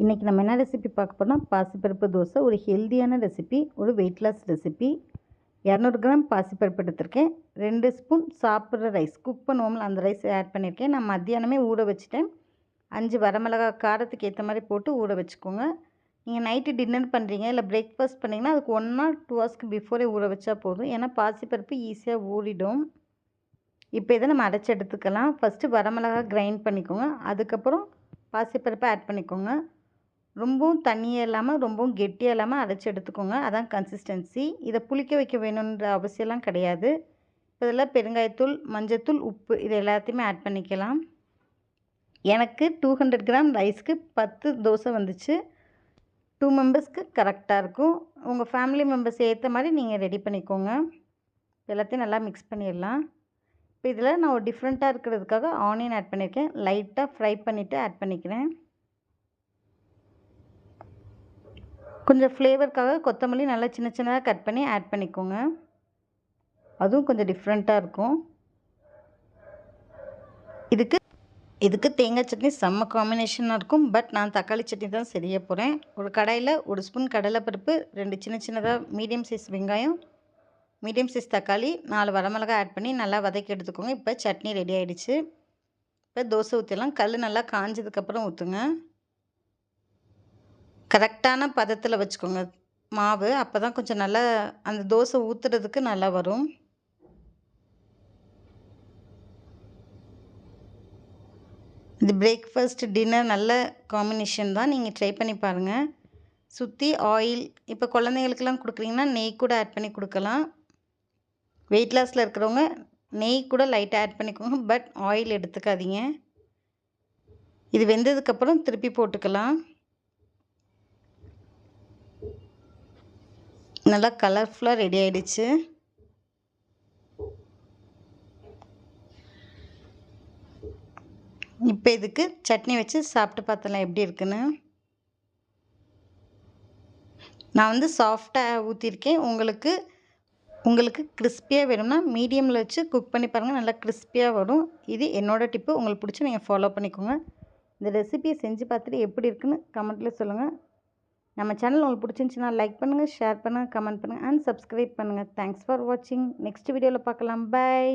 இன்றைக்கி நம்ம என்ன ரெசிபி பார்க்க போனால் பாசிப்பருப்பு தோசை ஒரு ஹெல்த்தியான ரெசிபி ஒரு வெயிட் லாஸ் ரெசிபி இரநூறு கிராம் பாசிப்பருப்பு எடுத்திருக்கேன். ரெண்டு ஸ்பூன் சாப்பிட்ற ரைஸ் குக் பண்ணுவோம்ல அந்த ரைஸ் ஆட் பண்ணியிருக்கேன் நான் மத்தியானமே ஊற வச்சுட்டேன். அஞ்சு வரமிளகா காரத்துக்கு ஏற்ற மாதிரி போட்டு ஊற வச்சுக்கோங்க. நீங்கள் நைட்டு டின்னர் பண்ணுறீங்க இல்லை பிரேக்ஃபாஸ்ட் பண்ணிங்கன்னா அதுக்கு ஒன் ஆர் டூ ஹவர்ஸ்க்கு பிஃபோரே ஊற வச்சா போதும். ஏன்னா பாசிப்பருப்பு ஈஸியாக ஊறிடும். இப்போ இதை நம்ம அரைச்சி எடுத்துக்கலாம். ஃபஸ்ட்டு வரமிளகா கிரைண்ட் பண்ணிக்கோங்க. அதுக்கப்புறம் பாசிப்பருப்பை ஆட் பண்ணிக்கோங்க. ரொம்பவும் தண்ணியாக இல்லாமல் ரொம்பவும் கெட்டியாக இல்லாமல் அரைச்சி எடுத்துக்கோங்க. அதான் கன்சிஸ்டன்சி இதை புளிக்க வைக்க வேணுன்ற அவசியம்லாம் கிடையாது. இதில் பெருங்காயத்தூள் மஞ்சத்தூள் உப்பு இது எல்லாத்தையுமே ஆட் பண்ணிக்கலாம். எனக்கு டூ ஹண்ட்ரட் கிராம் ரைஸ்க்கு பத்து தோசை வந்துச்சு. டூ மெம்பர்ஸ்க்கு கரெக்டாக இருக்கும். உங்கள் ஃபேமிலி மெம்பர்ஸ் ஏற்ற மாதிரி நீங்கள் ரெடி பண்ணிக்கோங்க. எல்லாத்தையும் நல்லா மிக்ஸ் பண்ணிடலாம். இப்போ இதில் நான் ஒரு டிஃப்ரெண்ட்டாக இருக்கிறதுக்காக ஆனியன் ஆட் பண்ணியிருக்கேன். லைட்டாக ஃப்ரை பண்ணிவிட்டு ஆட் பண்ணிக்கிறேன். கொஞ்சம் ஃப்ளேவருக்காக கொத்தமல்லி நல்லா சின்ன சின்னதாக கட் பண்ணி ஆட் பண்ணிக்கோங்க. அதுவும் கொஞ்சம் டிஃப்ரெண்ட்டாக இருக்கும். இதுக்கு இதுக்கு தேங்காய் சட்னி செம்ம காம்பினேஷனாக இருக்கும். பட் நான் தக்காளி சட்னி தான் செய்ய போகிறேன் ஒரு கடாயில் ஒரு ஸ்பூன் கடலைப்பருப்பு ரெண்டு சின்ன சின்னதாக மீடியம் சைஸ் வெங்காயம் மீடியம் சைஸ் தக்காளி நாலு வரமிளகா ஆட் பண்ணி நல்லா வதக்கி எடுத்துக்கோங்க. இப்போ சட்னி ரெடி ஆகிடுச்சு இப்போ தோசை ஊற்றிடலாம் கல் நல்லா காஞ்சதுக்கப்புறம் ஊற்றுங்க கரெக்டான பதத்தில் வச்சுக்கோங்க. மாவு அப்போ தான் கொஞ்சம் நல்லா அந்த தோசை ஊற்றுறதுக்கு நல்லா வரும். இது பிரேக்ஃபாஸ்ட் டின்னர் நல்ல காம்பினேஷன் தான். நீங்கள் ட்ரை பண்ணி பாருங்கள் சுற்றி ஆயில் இப்போ குழந்தைங்களுக்கெல்லாம் கொடுக்குறீங்கன்னா நெய் கூட ஆட் பண்ணி கொடுக்கலாம். வெயிட் லாஸில் இருக்கிறவங்க நெய் கூட லைட்டாக ஆட் பண்ணிக்கோங்க. பட் ஆயில் எடுத்துக்காதீங்க. இது வெந்ததுக்கப்புறம் திருப்பி போட்டுக்கலாம். நல்லா கலர்ஃபுல்லாக ரெடி ஆகிடுச்சு இப்போ இதுக்கு சட்னி வச்சு சாப்பிட்டு பார்த்தலாம் எப்படி இருக்குன்னு. நான் வந்து சாஃப்டாக ஊற்றிருக்கேன் உங்களுக்கு உங்களுக்கு கிறிஸ்பியாக வேணும்னா மீடியமில் வச்சு குக் பண்ணி பாருங்கள் நல்லா கிறிஸ்பியாக வரும். இது என்னோடய டிப்பு உங்களுக்கு பிடிச்சி நீங்கள் ஃபாலோ பண்ணிக்கோங்க. இந்த ரெசிபியை செஞ்சு பார்த்துட்டு எப்படி இருக்குன்னு கமெண்ட்டில் சொல்லுங்கள் நம்ம சேனல் உங்களுக்கு பிடிச்சிருந்துச்சின்னா லைக் பண்ணுங்கள் ஷேர் பண்ணுங்கள் கமெண்ட் பண்ணுங்கள் அண்ட் சப்ஸ்கிரைப் பண்ணுங்கள் தேங்க்ஸ் ஃபார் வாட்சிங் நெக்ஸ்ட் வீடியோவில் பார்க்கலாம். பாய்